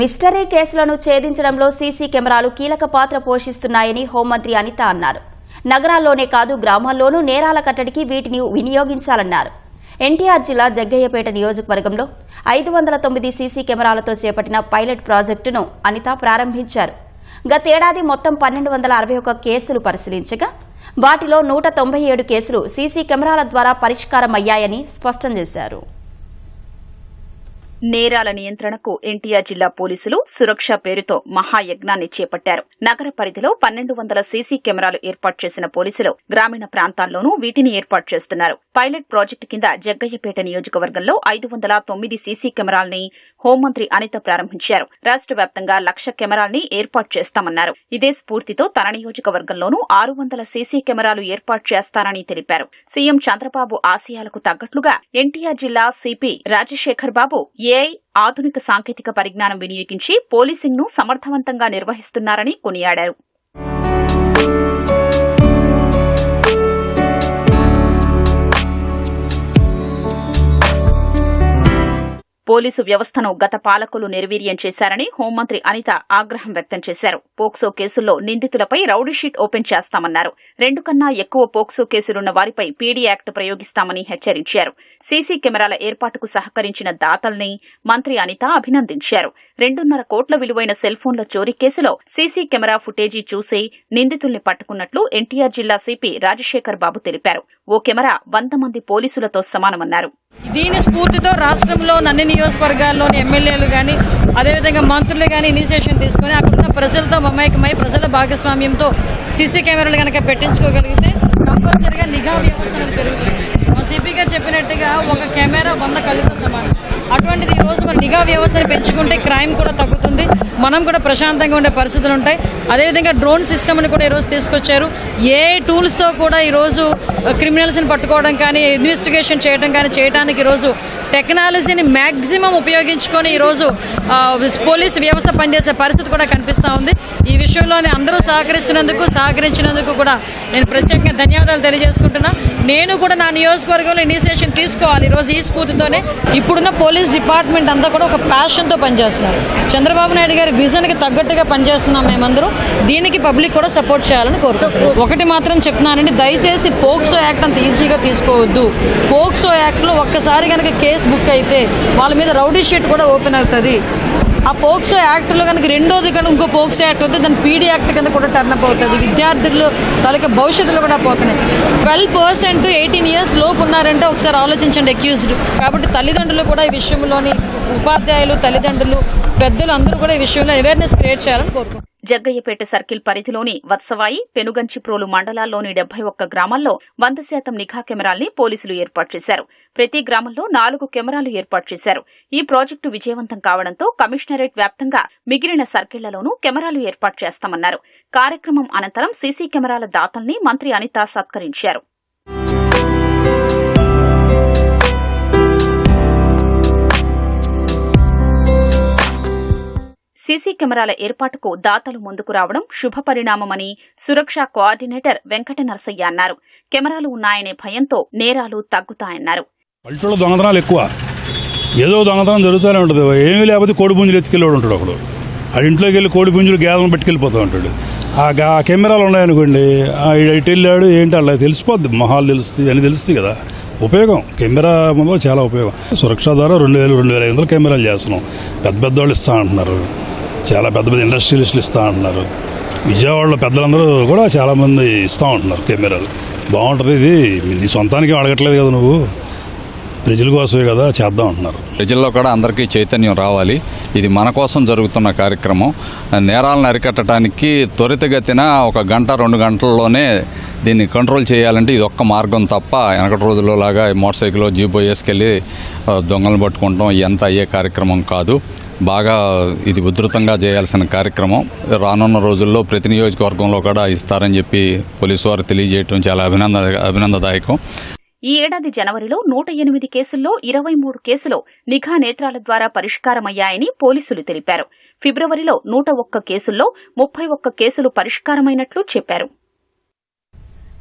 Mystery కేసులను ఛేదించడంలో CC కెమెరాలు కీలక పాత్ర పోషిస్తున్నాయని హోంమంత్రి అనిత అన్నారు. నగరాల్లోనే కాదు గ్రామాల్లోనూ నేరాల కట్టడికి వీటిని వినియోగించాలన్నారు. ఎన్టీఆర్ జిల్లా జగ్గయ్యపేట నియోజకవర్గంలో ఐదు వందల తొమ్మిది సీసీ కెమెరాలతో చేపట్టిన పైలట్ ప్రాజెక్టును అనిత ప్రారంభించారు. గతేడాది మొత్తం పన్నెండు వందల అరవై ఒక్క కేసులు పరిశీలించగా వాటిలో నూట తొంభై ఏడు కేసులు సీసీ కెమెరాల ద్వారా పరిష్కారమయ్యాయని స్పష్టం చేశారు. నేరాల నియంత్రణకు ఎన్టీఆర్ జిల్లా పోలీసులు సురక్ష పేరుతో మహాయజ్ఞాన్ని చేపట్టారు. నగర పరిధిలో పన్నెండు వందల సీసీ కెమెరాలు ఏర్పాటు చేసిన పోలీసులు గ్రామీణ ప్రాంతాల్లోనూ వీటిని ఏర్పాటు చేస్తున్నారు. పైలట్ ప్రాజెక్టు కింద జగ్గయ్యపేట నియోజకవర్గంలో ఐదు వందల తొమ్మిది సీసీ కెమెరాల్ని హోంమంత్రి అనిత ప్రారంభించారు. రాష్ట్ర వ్యాప్తంగా లక్ష కెమెరాల్ని ఏర్పాటు చేస్తామన్నారు. ఇదే స్ఫూర్తితో తన నియోజకవర్గంలోనూ ఆరు వందల సీసీ కెమెరాలు ఏర్పాటు చేస్తానని తెలిపారు. సీఎం చంద్రబాబు ఆశయాలకు తగ్గట్లుగా ఎన్టీఆర్ జిల్లా సిపి రాజశేఖర్ బాబు ఏ ఏఐ ఆధునిక సాంకేతిక పరిజ్ఞానం వినియోగించి పోలీసింగ్ను సమర్థవంతంగా నిర్వహిస్తున్నారని కొనియాడారు. పోలీసు వ్యవస్థను గత పాలకులు నిర్వీర్యం చేశారని హోంమంత్రి అనిత ఆగ్రహం వ్యక్తం చేశారు. పోక్సో కేసుల్లో నిందితులపై రౌడీషీట్ ఓపెన్ చేస్తామన్నారు. రెండు కన్నా ఎక్కువ పోక్సో కేసులున్న వారిపై పీడీ యాక్ట్ ప్రయోగిస్తామని హెచ్చరించారు. సీసీ కెమెరాల ఏర్పాటుకు సహకరించిన దాతల్ని మంత్రి అనిత అభినందించారు. రెండున్నర కోట్ల విలువైన సెల్ ఫోన్ల చోరీ కేసులో సీసీ కెమెరా ఫుటేజీ చూసి నిందితుల్ని పట్టుకున్నట్లు ఎన్టీఆర్ జిల్లా సిపి రాజశేఖర్ బాబు తెలిపారు. ఓ కెమెరా వంద మంది పోలీసులతో సమానమన్నారు. దీని స్ఫూర్తితో రాష్ట్రంలో అన్ని నియోజకవర్గాల్లోని ఎమ్మెల్యేలు కానీ అదేవిధంగా మంత్రులు కానీ ఇనిషియేషన్ తీసుకొని అక్కడున్న ప్రజలతో మమైకమై ప్రజల భాగస్వామ్యంతో సీసీ కెమెరాలు కనుక పెట్టించుకోగలిగితే కంపల్సరిగా నిఘా వ్యవస్థ పెరుగుతుంది. సిపి గారు చెప్పినట్టుగా ఒక కెమెరా వంద కళ్ళతో సమానం. అటువంటిది ఈరోజు రోజు మన నిఘా వ్యవస్థను పెంచుకుంటే క్రైమ్ కూడా తగ్గుతుంది. మనం కూడా ప్రశాంతంగా ఉండే పరిస్థితులు ఉంటాయి. అదేవిధంగా డ్రోన్ సిస్టమ్ని కూడా ఈరోజు తీసుకొచ్చారు. ఏ టూల్స్తో కూడా ఈరోజు క్రిమినల్స్ని పట్టుకోవడం కానీ ఇన్వెస్టిగేషన్ చేయడం కానీ చేయడానికి ఈరోజు టెక్నాలజీని మ్యాక్సిమం ఉపయోగించుకొని ఈరోజు పోలీస్ వ్యవస్థ పనిచేసే పరిస్థితి కూడా కనిపిస్తూ ఉంది. ఈ విషయంలోనే అందరూ సహకరిస్తున్నందుకు సహకరించినందుకు కూడా నేను ప్రత్యేకంగా ధన్యవాదాలు తెలియజేసుకుంటున్నా. నేను కూడా నా మార్గంలో ఇనిషియేషన్ తీసుకోవాలి ఈరోజు ఈ స్ఫూర్తితోనే. ఇప్పుడున్న పోలీస్ డిపార్ట్మెంట్ అంతా కూడా ఒక ప్యాషన్తో పనిచేస్తున్నారు. చంద్రబాబు నాయుడు గారి విజన్కి తగ్గట్టుగా పనిచేస్తున్నాం మేమందరూ. దీనికి పబ్లిక్ కూడా సపోర్ట్ చేయాలని కోరుకుంటున్నాం. ఒకటి మాత్రం చెప్తున్నానండి దయచేసి పోక్సో యాక్ట్ అంత ఈజీగా తీసుకోవద్దు. పోక్సో యాక్ట్లో ఒక్కసారి కనుక కేసు బుక్ అయితే వాళ్ళ మీద రౌడీ షీట్ కూడా ఓపెన్ అవుతుంది. ఆ పోక్సో యాక్ట్లో కనుక రెండోది కనుక ఇంకో పోక్సో యాక్ట్ ఉంది దాని పీడీ యాక్ట్ కింద కూడా టర్న్ అప్ అవుతుంది. విద్యార్థులు తాలూకా భవిష్యత్తులో కూడా పోతున్నాయి. ట్వెల్వ్ పర్సెంట్ ఎయిటీన్ తీసుకున్నారంటే ఒకసారి ఆలోచించండి అక్యూజ్డ్ కాబట్టి తల్లిదండ్రులు కూడా ఈ విషయంలోని ఉపాధ్యాయులు తల్లిదండ్రులు పెద్దలు అందరూ కూడా ఈ విషయంలో అవేర్నెస్ క్రియేట్ చేయాలని కోరుకుంటున్నారు జగ్గయ్యపేట సర్కిల్ పరిధిలోని వత్సవాయి పెనుగంచిప్రోలు మండలాల్లోని డెబ్బై ఒక్క గ్రామాల్లో వంద శాతం నిఘా కెమెరాల్ని పోలీసులు ఏర్పాటు చేశారు. ప్రతి గ్రామంలో నాలుగు కెమెరాలు ఏర్పాటు చేశారు. ఈ ప్రాజెక్టు విజయవంతం కావడంతో కమిషనరేట్ వ్యాప్తంగా మిగిలిన సర్కిళ్ళలోనూ కెమెరాలు ఏర్పాటు చేస్తామన్నారు. కార్యక్రమం అనంతరం సీసీ కెమెరాల దాతల్ని మంత్రి అనిత సత్కరించారు. సీసీ కెమెరాల ఏర్పాటుకు దాతలు ముందుకు రావడం శుభ పరిణామమని సురక్ష కోఆర్డినేటర్ వెంకట నరసయ్య అన్నారు. కెమెరాలు ఉన్నాయనే భయంతో నేరాలు తగ్గుతాయన్నారు. పల్లెటూళ్ళలో దొంగతనాలు ఎక్కువ. ఏదో దొంగతనం జరుగుతూనే ఉంటుంది. ఏమీ లేకపోతే కోడి పుంజులు ఎత్తుకెళ్ళి ఉంటాడు ఒకడు. ఆ ఇంట్లోకి వెళ్ళి కోడి పుంజులు గేదెలను పెట్టుకెళ్ళిపోతూ ఉంటాడు. ఆ కెమెరాలు ఉన్నాయనుకోండి ఇటు వెళ్ళాడు ఏంటి అలా తెలిసిపోద్ది. మొహాలు తెలుస్తుంది అని తెలుస్తుంది కదా. ఉపయోగం. కెమెరా ముందు చాలా ఉపయోగం. సురక్ష ద్వారా రెండు వేలు రెండు వేల ఐదు వందలు కెమెరాలు చేస్తున్నాం. పెద్ద పెద్ద వాళ్ళు ఇస్తా అంటున్నారు చాలా పెద్ద పెద్ద ఇండస్ట్రియలిస్టులు ఇస్తా అంటున్నారు విజయవాడలో పెద్దలందరూ కూడా చాలామంది ఇస్తూ ఉంటున్నారు కెమెరాలు. బాగుంటుంది ఇది. నీ సొంతానికి అడగట్లేదు కదా నువ్వు. ప్రజల కోసమే కదా చేద్దాం అంటున్నారు. ప్రజల్లో కూడా అందరికీ చైతన్యం రావాలి. ఇది మన కోసం జరుగుతున్న కార్యక్రమం. నేరాలను అరికట్టడానికి త్వరితగతిన ఒక గంట రెండు గంటల్లోనే దీన్ని కంట్రోల్ చేయాలంటే ఇది ఒక్క మార్గం తప్ప వెనకటి రోజుల్లో లాగా మోటార్ సైకిల్ జీబో వేసుకెళ్ళి దొంగలను పట్టుకుంటాం. ఎంత అయ్యే కార్యక్రమం కాదు. బాగా ఇది ఉధృతంగా చేయాల్సిన కార్యక్రమం. రానున్న రోజుల్లో ప్రతి నియోజకవర్గంలో కూడా ఇస్తారని చెప్పి పోలీసు వారు తెలియజేయటం చాలా అభినంద అభినందదాయకం. ఈ ఏడాది జనవరిలో నూట ఎనిమిది కేసుల్లో ఇరవై మూడు కేసులు నిఘా నేత్రాల ద్వారా పరిష్కారమయ్యాయని పోలీసులు తెలిపారు. ఫిబ్రవరిలో నూట ఒక్క కేసుల్లో ముప్పై ఒక్క కేసులు పరిష్కారమైనట్లు చెప్పారు.